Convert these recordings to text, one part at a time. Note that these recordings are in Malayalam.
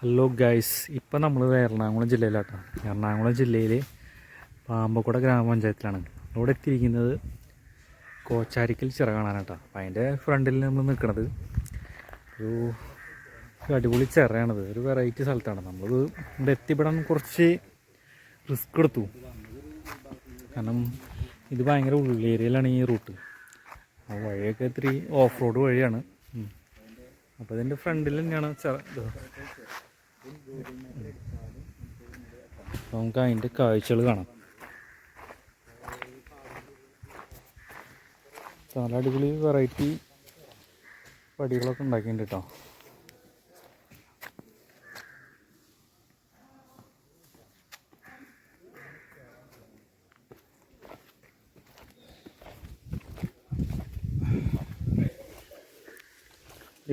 ഹലോ ഗൈസ് ഇപ്പം നമ്മൾ എറണാകുളം ജില്ലയിലാട്ടോ. എറണാകുളം ജില്ലയിൽ പാമ്പക്കുട ഗ്രാമപഞ്ചായത്തിലാണ്. അവിടെ എത്തിയിരിക്കുന്നത് കോച്ചാരിക്കൽ ചിറ കാണാനാട്ടോ അപ്പം അതിന്റെ ഫ്രണ്ടിൽ നമ്മൾ നിൽക്കുന്നത് ഒരു അടിപൊളി ചിറയാണത്. ഒരു വെറൈറ്റി സ്ഥലത്താണ്. നമ്മൾ ഇവിടെ എത്തിപ്പെടാൻ കുറച്ച് റിസ്ക് എടുത്തു. കാരണം ഇത് ഭയങ്കര ഉള്ളേരിയയിലാണ് ഈ റൂട്ട് ആ വഴിയൊക്കെ ഇത്തിരി ഓഫ് റോഡ് വഴിയാണ്. അപ്പോൾ ഇതിന്റെ ഫ്രണ്ടിൽ തന്നെയാണ് ചിറ നമുക്ക് അതിന്റെ കാഴ്ചകൾ കാണാം. നല്ല അടിപൊളി വെറൈറ്റി പടികളൊക്കെ ഉണ്ടാക്കിയിട്ടുണ്ട് കേട്ടോ.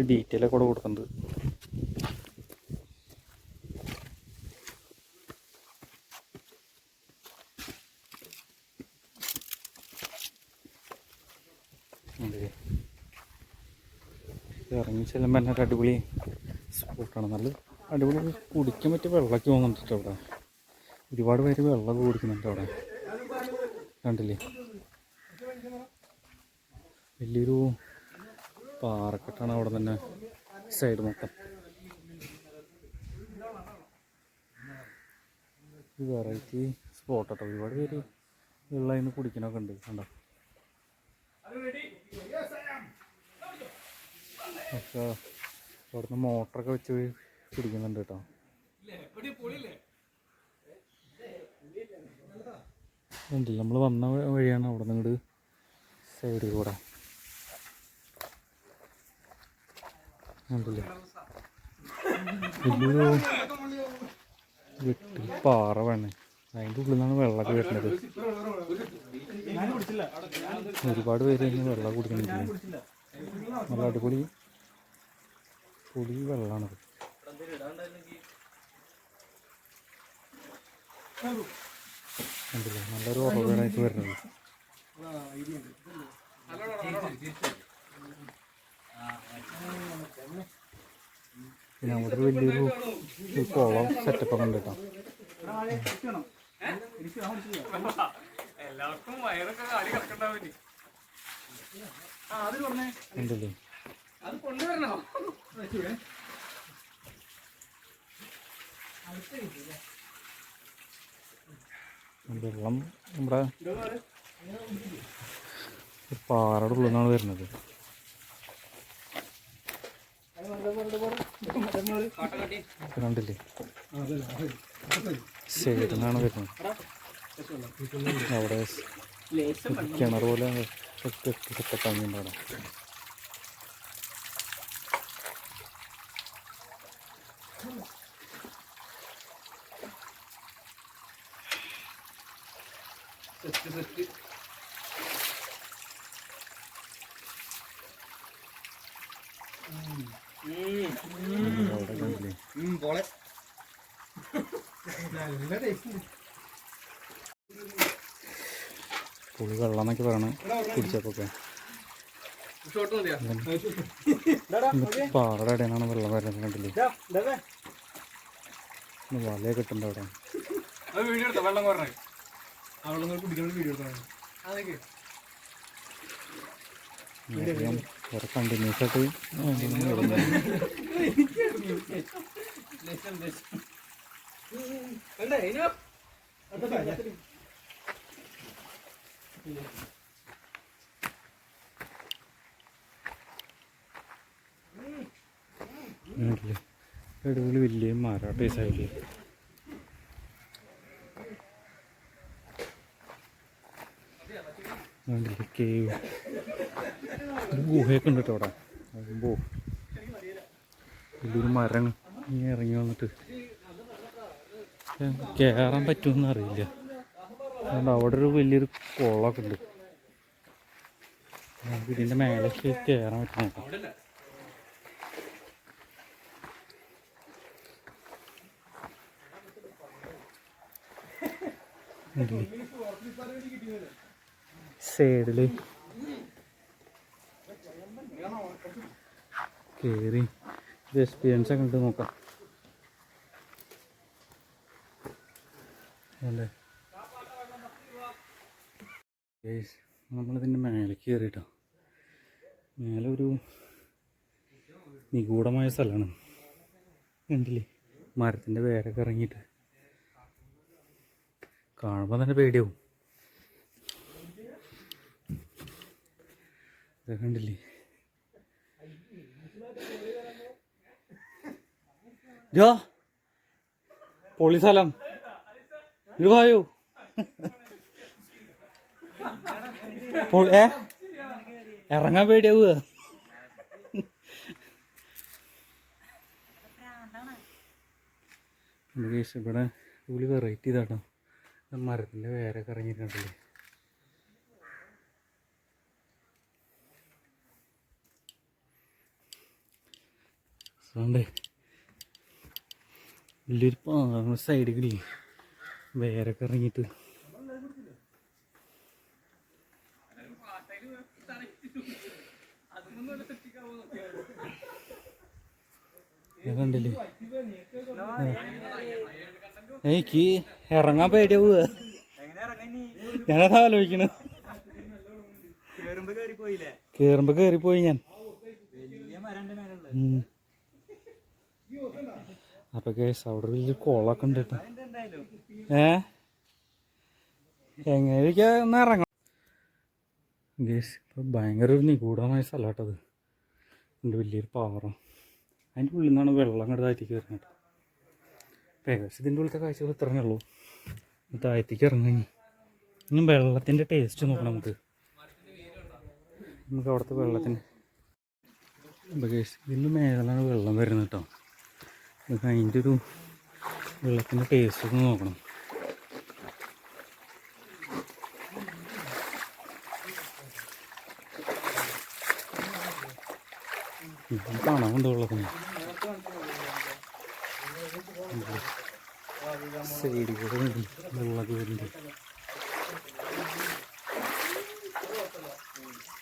ഡീറ്റെയിൽ കൂടെ കൊടുക്കുന്നത് അതെ ഇറങ്ങി ചെല്ലുമ്പോൾ തന്നെ അടിപൊളി സ്പോട്ടാണ് നല്ല അടിപൊളി കുടിക്കാൻ പറ്റിയ വെള്ളമൊക്കെ കേട്ടോ അവിടെ. ഒരുപാട് പേര് വെള്ളമൊക്കെ കുടിക്കുന്നുണ്ട് അവിടെ. കണ്ടില്ലേ? വലിയൊരു പാറക്കെട്ടാണ് അവിടെ തന്നെ സൈഡ് മൊത്തം. വെറൈറ്റി സ്പോട്ടാട്ടോ ഒരുപാട് പേര് വെള്ളം ഇന്ന് കുടിക്കണൊക്കെ ഉണ്ട്. കണ്ടോ? പക്ഷേ അവിടുന്ന് മോട്ടറൊക്കെ വെച്ച് പിടിക്കുന്നുണ്ട് കേട്ടോ. ഉണ്ടല്ലോ നമ്മൾ വന്ന വഴിയാണ് അവിടെ നിന്ന് സൈഡിൽ കൂടെ. ഉണ്ടല്ലേ വലിയൊരു വെട്ടി പാറ വേണേ. അതിന്റെ ഉള്ളിൽ നിന്നാണ് വെള്ളമൊക്കെ വരുന്നത്. ഒരുപാട് പേര് വെള്ളം കുടിക്കുന്നുണ്ട്. നല്ല അടിപൊളി പൊടി വെള്ളമാണത് കണ്ടില്ലേ? നല്ലൊരു ഉറവിടായിട്ട് വരുന്നത്. പിന്നെ അവിടെ വലിയൊരു കോളം സെറ്റപ്പ് ഒക്കെ ഉണ്ട് കേട്ടോ. എല്ലാവർക്കും വയറൊക്കെ അത് കൊണ്ടുവരണോ? വെള്ളം നമ്മുടെ ഒരു പാറയുടെ ഉള്ളിൽ നിന്നാണ് വരുന്നത് ാണ് കണ്ടില്ലേ? സൈഡിൽ നിന്നാണ് വരുന്നത്. അവിടെ കിണർ പോലെ അവിടെ അവിടെ കണ്ടില്ലേ പോളെ പുളി വെള്ളം എന്നൊക്കെ പറയണ കുടിച്ചപ്പൊക്കെ പാറയുടെ ഇടയിലാണ് വെള്ളം വരുന്നത് കണ്ടില്ലേ? വലയെ കിട്ടണ്ട അവിടെ. വീഡിയോ എടുത്തോ? വെള്ളം കുറഞ്ഞ കുടിക്കുന്ന വീഡിയോ കണ്ടിന്യൂസ് ആയിട്ട് ഇങ്ങനെ വരുന്നത്. വേണ്ടേ ഇനിയോ കണ്ടില്ലേ അടിപൊളി വലിയ മരം ടേസായില്ലേ കണ്ടില്ലേ കേവ് ഒരു ഗുഹയൊക്കെ ഉണ്ട് കേട്ടോ അവിടെ. അമ്പോ വലിയൊരു മരം ഇങ്ങനെ ഇറങ്ങി വന്നിട്ട്. കയറാൻ പറ്റുമെന്ന് അറിയില്ല. അതുകൊണ്ട് അവിടെ ഒരു വലിയൊരു കുളമൊക്കെ ഉണ്ട്. നമുക്ക് ഇതിന്റെ മേലേക്ക് കയറാൻ പറ്റും സൈഡിൽ കയറി ഇത് എക്സ്പീരിയൻസ് ഒക്കെ ഉണ്ട് നോക്കാം. അല്ലേ? നമ്മളിതിന്റെ മേലേക്ക് കയറിട്ടോ മേലെ ഒരു നിഗൂഢമായ സ്ഥലമാണ്. കണ്ടില്ലേ? മരത്തിന്റെ വേരൊക്കെ ഇറങ്ങിയിട്ട്. കാണുമ്പോൾ തന്നെ പേടിയാവും. ഇതൊക്കെ കണ്ടില്ലേ? പൊളി സ്ഥലം. ഇത് ഏ? ഇറങ്ങാൻ പേടിയാവുക. ഇവിടെ ഉള്ളി വെറൈറ്റി ഇതാട്ടോ. മരത്തിന്റെ വേരൊക്കെ ഇറങ്ങിയിട്ടുണ്ടല്ലേ? അതുകൊണ്ട് വലിയൊരു പാറ സൈഡിൽ വേരൊക്കെ ഇറങ്ങിയിട്ട്. കണ്ടില്ലേ? എനിക്ക് ഇറങ്ങാൻ പേടിയ ഞാനത് ആലോചിക്കണു കേറുമ്പോ കേറിപ്പോയി ഞാൻ. അപ്പൊ കേസ് അവിടെ വലിയ കോളൊക്കെ ഉണ്ട് ഏ? എങ്ങനെയൊക്കെയാന്ന് ഇറങ്ങാം ഗേസ് ഇപ്പൊ ഭയങ്കര ഒരു നിഗൂഢമായ സ്ഥലമാട്ടത് ഉണ്ട് വലിയൊരു പാറ. അതിന്റെ ഉള്ളിൽ നിന്നാണ് വെള്ളം അങ്ങോട്ട് കയറുന്നത് ഏകദേശം ഇതിന്റെ ഉള്ളിലത്തെ കാഴ്ചകൾ ഇത്രയേ ഉള്ളൂ. താഴത്തേക്ക് ഇറങ്ങി ഇനി. വെള്ളത്തിന്റെ ടേസ്റ്റ് നോക്കണം നമുക്ക്. നമുക്ക് അവിടുത്തെ കേസ് ഇതിന്റെ മേലാണ് വെള്ളം വരുന്നത് കേട്ടോ നമുക്ക് അതിന്റെ ഒരു വെള്ളത്തിന്റെ ടേസ്റ്റ് ഒന്ന് നോക്കണം. കാണാൻ കൊണ്ട് വെള്ളത്തിന്? ഉണ്ട് വെള്ളമൊക്കെ വരുന്നുണ്ട്.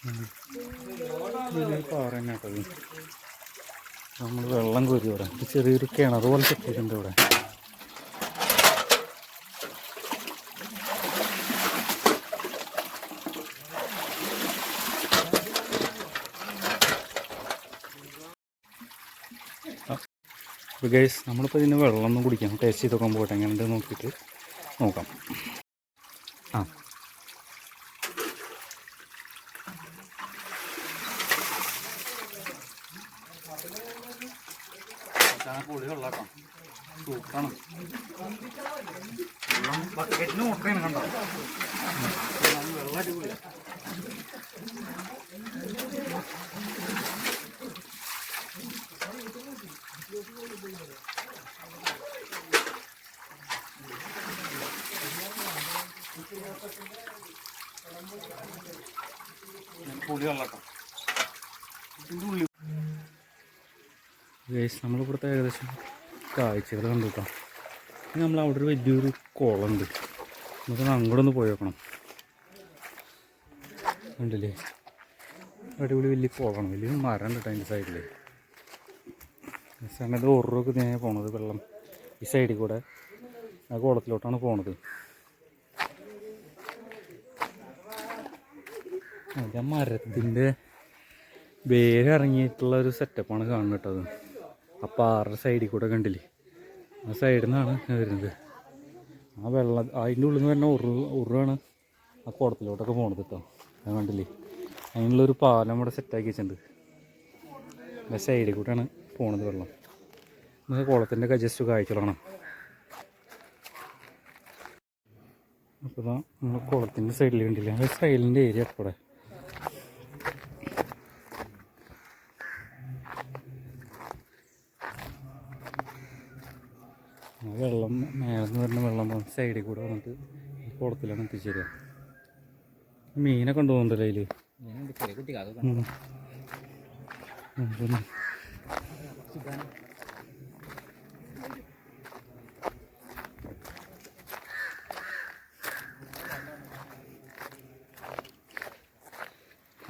ഉം. വലിയൊരു പാറ തന്നെ കേട്ടോ നമ്മൾ വെള്ളം കോരി ഇവിടെ. ചെറിയൊരു കിണർ പോലെ കെട്ടിയിട്ടുണ്ട് ഇവിടെ. അപ്പോൾ ഗൈസ് നമ്മളിപ്പോൾ ഇതിന് വെള്ളം ഒന്നും കുടിക്കാം. ടേസ്റ്റ് ചെയ്തൊക്കെ പോകട്ടെ എങ്ങനെയുണ്ട് നോക്കിയിട്ട് നോക്കാം. ആ. പൊളി വെള്ളാട്ടോ സൂപ്പറാണ്. ബക്കറ്റിന് മുട്ടയാണ് കണ്ടോ? ഗൈസ് നമ്മളിവിടുത്തെ ഏകദേശം കാഴ്ചകൾ കണ്ടു കേട്ടോ. ഇനി നമ്മൾ അവിടെ ഒരു വലിയൊരു കുളമുണ്ട്. നമുക്ക് അങ്ങോട്ട് ഒന്ന് പോയി നോക്കണം. ഉണ്ടല്ലേ അടിപൊളി വലിയ കുളമാണ്. വലിയ മരം കേട്ടോ അതിന്റെ സൈഡിൽ സമയത്ത് ഓരോക്കെ നേരെ പോണത് വെള്ളം ഈ സൈഡിൽ കൂടെ. ആ കുളത്തിലോട്ടാണ് പോണത്. അതിന്റെ മരത്തിന്റെ മരത്തിന്റെ വേരിറങ്ങിയിട്ടുള്ള ഒരു സെറ്റപ്പാണ് കാണുന്നത് കേട്ടോ ആ പാറ സൈഡിൽ കൂടെ കണ്ടില്ലേ? ആ സൈഡിൽ നിന്നാണ് വരുന്നത്. ആ വെള്ളം അതിന്റെ ഉള്ളിൽ നിന്ന് വരുന്ന ഉറു ഉറുവാണ് ആ കുളത്തിലോട്ടൊക്കെ പോണത് കേട്ടോ. അത് കണ്ടില്ലേ? അതിനുള്ളൊരു പാലം ഇവിടെ സെറ്റാക്കി വെച്ചിട്ടുണ്ട്. സൈഡിൽ കൂടെയാണ് പോണത് വെള്ളം. നമുക്ക് കുളത്തിന്റെ ഒക്കെ ജസ്റ്റ് കാഴ്ചകളാണ്. അപ്പോൾ ഇതാ നമ്മൾ കുളത്തിന്റെ സൈഡിൽ കണ്ടില്ല? സൈഡിന്റെ ഏരിയ ആ വെള്ളം മേലെന്ന് വരുന്ന വെള്ളം സൈഡിൽ കൂടെ വന്നിട്ട് ഈ കുളത്തിലാണ് എത്തിച്ചേരുക മീനൊക്കെ ഉണ്ട് അതിൽ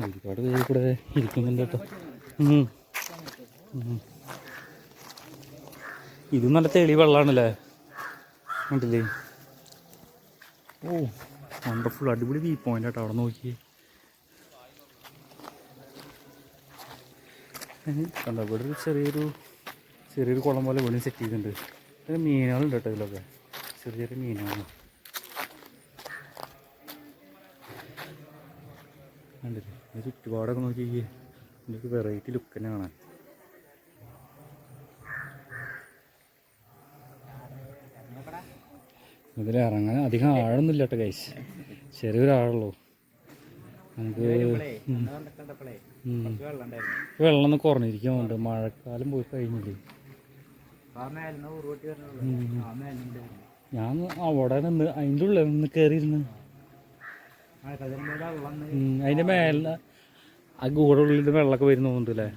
ഒരുപാട് പേര് കൂടെ ഇരിക്കുന്നുണ്ട് കേട്ടോ. ഇത് നല്ല തെളി വെള്ളമാണല്ലേ കണ്ടില്ലേ? ഓ വണ്ടർഫുൾ അടിപൊളി വ്യൂ പോയിന്റ് കേട്ടോ അവിടെ നോക്കി കണ്ടോ ഇവിടെ ഒരു ചെറിയൊരു ചെറിയൊരു കുളം പോലെ വെള്ളം സെറ്റ് ചെയ്തിട്ടുണ്ട്. മീനുകളുണ്ട് കേട്ടോ ഇതിലൊക്കെ. ചെറിയ ചെറിയ മീനുകളാണ്. കണ്ടില്ലേ? ചുറ്റുപാടൊക്കെ നോക്കി ഇതിന്റെ വെറൈറ്റി ലുക്ക് തന്നെ കാണാൻ. ഇതിൽ ഇറങ്ങാൻ അധികം ആഴൊന്നുമില്ല കേട്ടോ കൈസ് ചെറിയൊരാളുള്ളൂ. നമുക്ക്. വെള്ളം ഒന്ന് കുറഞ്ഞിരിക്കുന്നുണ്ട് മഴക്കാലം പോയി കഴിഞ്ഞില്ലേ? ഞാൻ അവിടെ നിന്ന് അതിന്റെ ഉള്ളിൽ നിന്ന് കയറിയിരുന്നു. അതിന്റെ മേലെ ആ ഗൂടെ ഉള്ളിൽ വെള്ളമൊക്കെ വരുന്നുണ്ട് അല്ലേ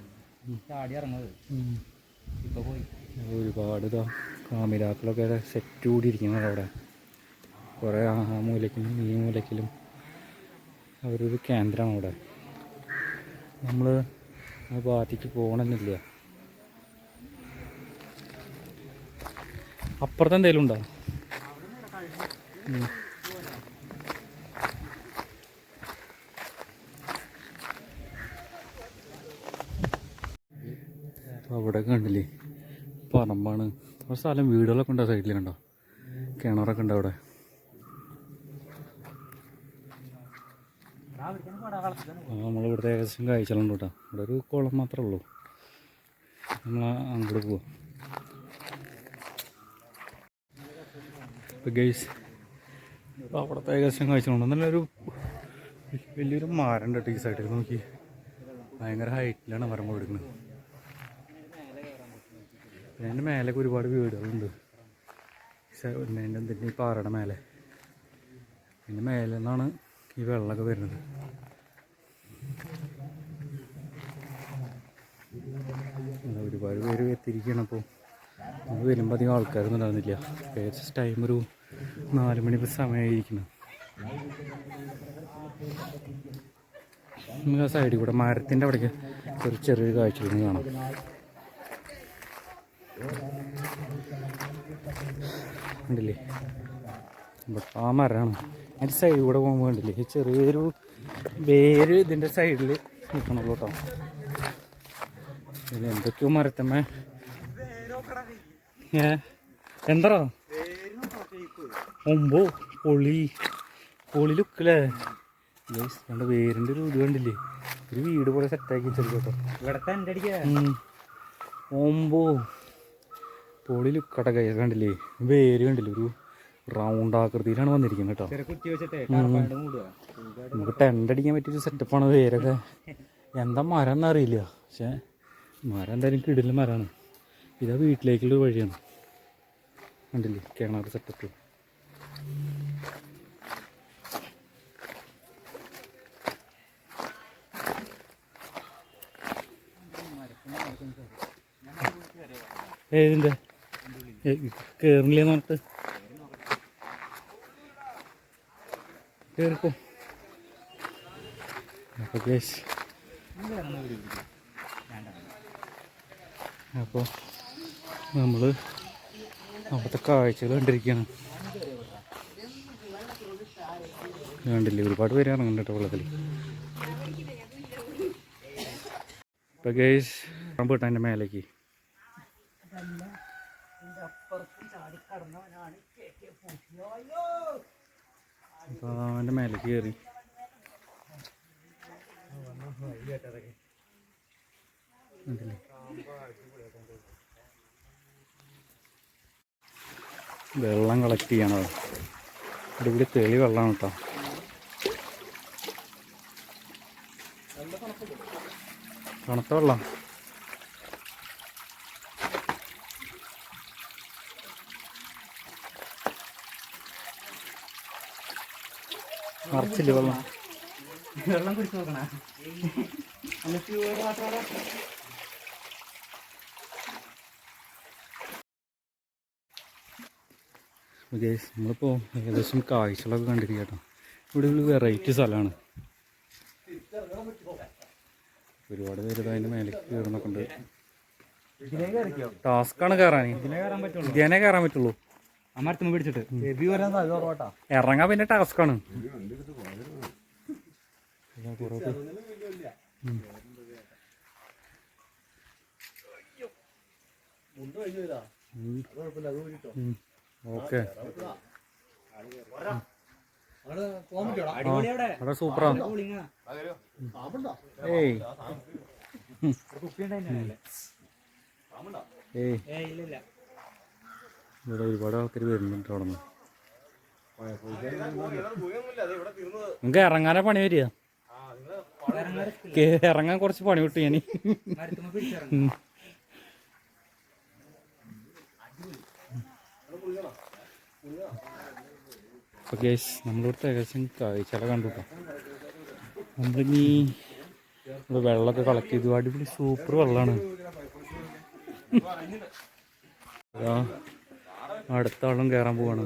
ഒരുപാട് ഇതാ കാമിരാക്കളൊക്കെ സെറ്റ് കൂടിയിരിക്കുന്നു അവിടെ. കുറേ ആ മൂലക്കിലും ഈ മൂലക്കിലും അവരൊരു കേന്ദ്രമാണ് അവിടെ. നമ്മൾ ആ ഭാഗത്തേക്ക് പോകണമെന്നില്ല അപ്പുറത്ത് എന്തെങ്കിലും ഉണ്ടോ? ഉം. അപ്പൊ അവിടെ കണ്ടില്ലേ? പറമ്പാണ്. ഒരു സ്ഥലം വീടുകളൊക്കെ ഉണ്ടോ സൈഡിൽ കണ്ടോ? കിണറൊക്കെ ഉണ്ട് അവിടെ ആ നമ്മളിവിടുത്തെ ഏകദേശം കാഴ്ചകളുണ്ട് കേട്ടോ. ഇവിടെ ഒരു കുളം മാത്രമേ ഉള്ളൂ. നമ്മൾ അങ്ങോട്ട് പോവാം. ഇപ്പം ഗൈസ് ഇപ്പോൾ അവിടുത്തെ ഏകദേശം കാഴ്ചകളുണ്ട്. നല്ലൊരു വലിയൊരു മരം കേട്ടോ ഈ സൈഡിൽ നോക്കി. ഭയങ്കര ഹൈറ്റിലാണ് മരം കൊടുക്കുന്നത് പിന്നെ അതിന്റെ മേലേക്ക് ഒരുപാട് വീടുകളുണ്ട്. പിന്നെ അതിന്റെ ഈ പാറയുടെ മേലെ. പിന്നെ മേലെ നിന്നാണ് ഈ വെള്ളമൊക്കെ വരുന്നത്. ഒരുപാട് പേര് എത്തിയിരിക്കുകയാണ് അപ്പോൾ നമ്മൾ വരുമ്പോൾ അധികം ആൾക്കാരൊന്നും ഉണ്ടാകുന്നില്ല ഏകദേശം ടൈം ഒരു നാല് മണി സമയമായിരിക്കണം നമുക്ക് ആ സൈഡിൽ കൂടെ മരത്തിന്റെ അവിടേക്ക് ചെറിയ ചെറിയൊരു കാഴ്ച കാണാം. ഉണ്ടല്ലേ ആ മരമാണ്. അതിന്റെ സൈഡിൽ കൂടെ പോകുമ്പോൾ ഉണ്ടല്ലേ ചെറിയൊരു വേര് ഇതിന്റെ സൈഡിൽ നിൽക്കണുള്ളൂ കേട്ടോ ഇതിൽ എന്തൊക്കെയോ മരത്തമ്മേ. ഏ എന്താ ഒമ്പോ പൊളി. പൊളി ലുക്കല്ലേ കണ്ട വേരിന്റെ ഒരു ഇത് കണ്ടില്ലേ? ഒരു വീട് പോലെ സെറ്റാക്കി വെച്ചു കേട്ടോ ഇവിടത്തെ എന്റെ അടിക്കാ? ഉം. ഒമ്പോ. പൊളി ലുക്കട കൈ കണ്ടില്ലേ? വേര് കണ്ടില്ലേ ഒരു റൗണ്ട് ആകൃതിയിലാണ് വന്നിരിക്കുന്നത് കേട്ടോ. നമുക്ക് ടെന്റ് അടിക്കാൻ പറ്റിയൊരു സെറ്റപ്പാണ് വേരൊക്കെ എന്താ മരം എന്നറിയില്ല. പക്ഷേ മരം എന്തായാലും കിടില്ല മരമാണ്. ഇതാ വീട്ടിലേക്കുള്ള വഴിയാണ്. കണ്ടില്ലേ? കിണർ സെറ്റപ്പ് ഏതിന്റെ? കയറില്ലെന്ന് പറഞ്ഞിട്ട്? കയറിപ്പോ അപ്പോൾ കേസ് അപ്പോൾ നമ്മൾ അവിടുത്തെ കാഴ്ചകൾ കണ്ടിരിക്കുകയാണ് കണ്ടില്ലേ ഒരുപാട് പേര് ഇറങ്ങുന്നുണ്ട് വെള്ളത്തിൽ ഇപ്പം കേസ് പറമ്പ് കിട്ടാൻ എന്റെ മേലേക്ക് അപ്പോൾ അവന്റെ മേലേക്ക് കയറി വെള്ളം കളക്ട് ചെയ്യണത് ഇവിടെ തെളി വെള്ളമാണ് കേട്ടോ. തണുത്ത വെള്ളം. നിറച്ചില്ല വെള്ളം? വെള്ളം കുടിച്ചു നോക്കണ? ഗേസ് നമ്മളിപ്പോൾ ഏകദേശം കാഴ്ചകളൊക്കെ കണ്ടിരിക്കുക കേട്ടോ. ഇവിടെ ഒരു വെറൈറ്റി സ്ഥലമാണ്. ഒരുപാട് പേര് അതിന്റെ മേലേക്ക് കയറുന്നൊക്കെ ഉണ്ട്. ടാസ്ക്കാണ് കയറാൻ ഇതിനെ കയറാൻ പറ്റുള്ളൂ. ഇറങ്ങാ ആ മരത്തുമ്മ പിടിച്ചിട്ട്. ഇറങ്ങാൻ പിന്നെ ടാസ്ക്കാണ് ഓക്കെ. അടിപൊളി അവിടെ. സൂപ്പറാണ്. ഏയ്? ഏയ്. ഏയ് ഇല്ല ഇല്ല. ഇവിടെ ഒരുപാട് ആൾക്കാർ വരുന്നുണ്ട് അവിടെ നിന്ന് നിങ്ങക്ക് ഇറങ്ങാനാ പണി വരിക? ഇറങ്ങാൻ കുറച്ച് പണി വിട്ടു ഞാൻ അപ്പോൾ ഗേസ് നമ്മളിവിടുത്തെ ഏകദേശം കാഴ്ചകളെ കണ്ടു കേട്ടോ നമ്മളിനി ഇവിടെ വെള്ളമൊക്കെ കളക്ട് ചെയ്തു. അടിപൊളി സൂപ്പർ വെള്ളമാണ് അടുത്ത വെള്ളം കയറാൻ പോവാണ്.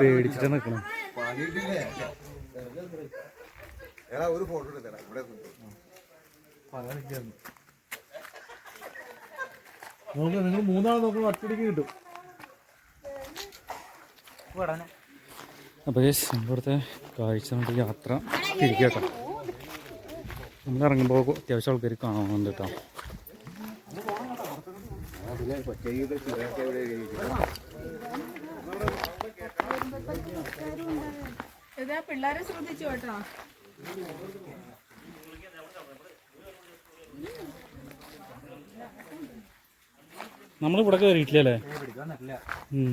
പേടിച്ചിട്ട് നിക്കണം. ഒരു ഫോട്ടോ ഇവിടെ നിങ്ങൾ മൂന്നാൾ നോക്കുമ്പോൾ ഒറ്റടിക്ക് കിട്ടും. അപ്പോൾ ഇവിടുത്തെ കാഴ്ച നമുക്ക് യാത്ര തിരിക്കട്ടോ നമ്മൾ ഇറങ്ങുമ്പോൾ അത്യാവശ്യം ആൾക്കാർ കാണുന്നുണ്ട് കേട്ടോ. പിള്ളേരെ ശ്രദ്ധിച്ചു കേട്ടോ. നമ്മളിവിടെ കയറിയിട്ടില്ലല്ലേ ഉം.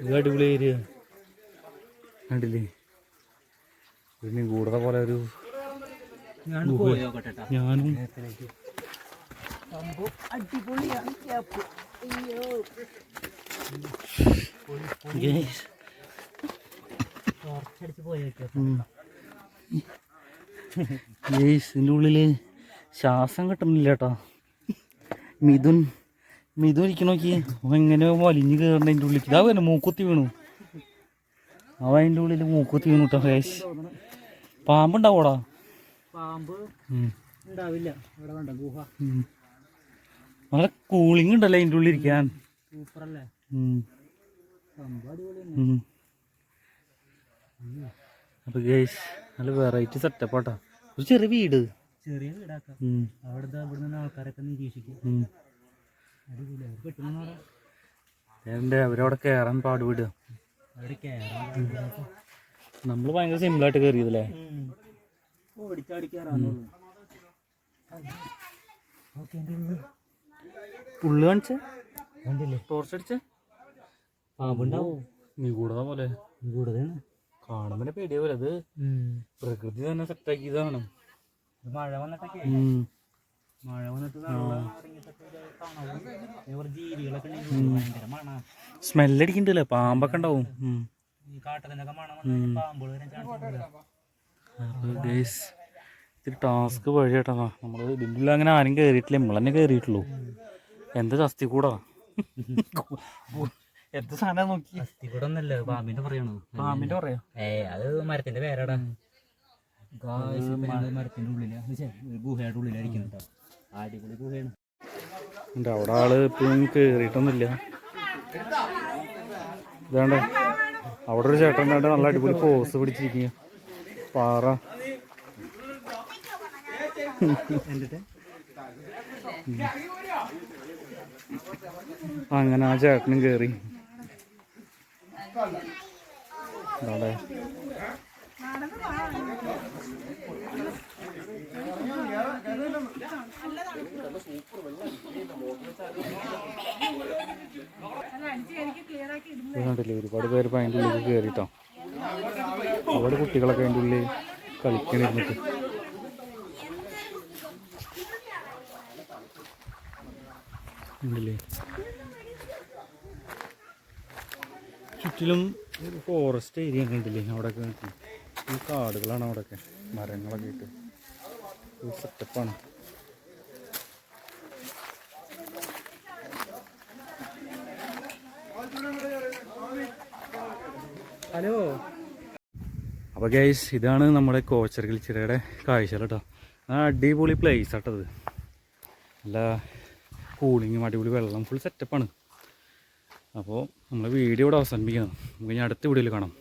ഇത് അടിപൊളി ഏരിയ കണ്ടില്ലേ? പിന്നെ കൂടുതൽ പോലെ ഒരു ഞാൻ പോയി അടിപൊളിയാണ് ട്ടാ. അയ്യോ. ടോർച്ചടിച്ച് ഇതിന്റെ ഉള്ളിൽ ശ്വാസം കിട്ടുന്നില്ല കേട്ടോ മിഥുൻ മിഥുൻ ഇരിക്കണ നോക്കി അവൻ എങ്ങനെ വലിഞ്ഞ് കയറണ അതിന്റെ ഉള്ളിൽ ഇതാ വരുന്നു മൂക്കുത്തി വീണു. അവ അതിന്റെ ഉള്ളിൽ മൂക്കുത്തി വീണു കേട്ടോ പാമ്പ് പാമ്പുണ്ടാവോടാ? പാമ്പ് ഉണ്ടാവില്ല. ഇവിടെ വേണ്ട ഗുഹ. നല്ല കൂളിംഗ് ഉണ്ടല്ലേ അതിന്റെ ഉള്ളിൽ ഇരിക്കാൻ ഉം. അപ്പൊ ഗേസ് നല്ല വെറൈറ്റി സെറ്റപ്പാട്ടാ ഒരു ചെറിയ വീട്. ചെറിയ വീടാക്കാം. അവിടുത്തെ ഇവിടെ നിന്ന് ആൾക്കാരൊക്കെ നിരീക്ഷിക്കും. എന്റെ അവരവിടെ കയറാൻ കയറാൻ നമ്മൾ ഭയങ്കര സിമ്പിളായിട്ട് കയറിയതല്ലേ ഓടിച്ചാടി കയറാന്നുള്ളൂ ഓക്കെ ഉള്ളു കാണിച്ച്. ടോർച്ച് അടിച്ച്. പാമ്പുണ്ടാവും നീ കൂടാ പോലെ. കാണുമ്പോൾ പേടിയ പോലെ. അത് പ്രകൃതി തന്നെ സെറ്റാക്കിയതാണ് മഴ വന്നിട്ടൊക്കെ. മഴ വന്നിട്ട് സ്മെല്ലടിക്കണ്ടല്ലേ പാമ്പൊക്കെ ഉണ്ടാവും. ടാസ്ക് വഴി വഴിയാട്ടാ. നമ്മൾ ഇതിന്റെ ഉള്ളിൽ അങ്ങനെ ആരും കേറിയിട്ടില്ല. നമ്മൾ തന്നെ കയറിയിട്ടുള്ളൂ എന്താ ചസ്തി കൂടാ? എന്ത് സാധനം നോക്കി? ഇവിടെ ഒന്നല്ല പാമ്പിന്റെ പറയണു പാമ്പിന്റെ പറയാ ഏ അത് മരത്തിന്റെ പേരാടാ. മരത്തിന്റെ ഉള്ളിൽ. ഗുഹയുടെ ഉള്ളിലായിരിക്കും കേട്ടോ. അടിപൊളി ഗുഹയാണ്. ഉണ്ട് അവിടെ ആൾ ഇപ്പം കയറിയിട്ടൊന്നുമില്ല ഇതാണ്ട്. അവിടെ ഒരു ചേട്ടൻ കണ്ട് നല്ല അടിപൊളി പോസ് പിടിച്ചിരിക്കുക പാറ. എന്നിട്ട് അങ്ങനെ ആ ചേട്ടനും കണ്ടില്ലേ ഒരുപാട് പേര് അതിന്റെ ഉള്ളിൽ കയറിട്ടോ ഒരുപാട് കുട്ടികളൊക്കെ അതിന്റെ ഉള്ളിൽ കളിക്കണിരുന്നിട്ട്. ഉണ്ടല്ലേ? ചുറ്റിലും ഫോറസ്റ്റ് ഏരിയ ഉണ്ടല്ലേ അവിടെയൊക്കെ ഈ കാടുകളാണ് അവിടെയൊക്കെ. മരങ്ങളൊക്കെ ഇട്ട്. ഒരു സെറ്റപ്പാണ് ഹലോ. അപ്പോൾ ഗൈസ് ഇതാണ് നമ്മുടെ കോച്ചർ കിളിച്ചിരയുടെ കാഴ്ചകൾ കേട്ടോ. അടിപൊളി പ്ലേസ് ആട്ടത് നല്ല കൂളിങ്ങും അടിപൊളി വെള്ളം ഫുൾ സെറ്റപ്പാണ് അപ്പോൾ നമ്മൾ വീഡിയോ ഇവിടെ അവസാനിപ്പിക്കണം നമുക്ക് ഇനി അടുത്ത വീഡിയോയിൽ കാണാം.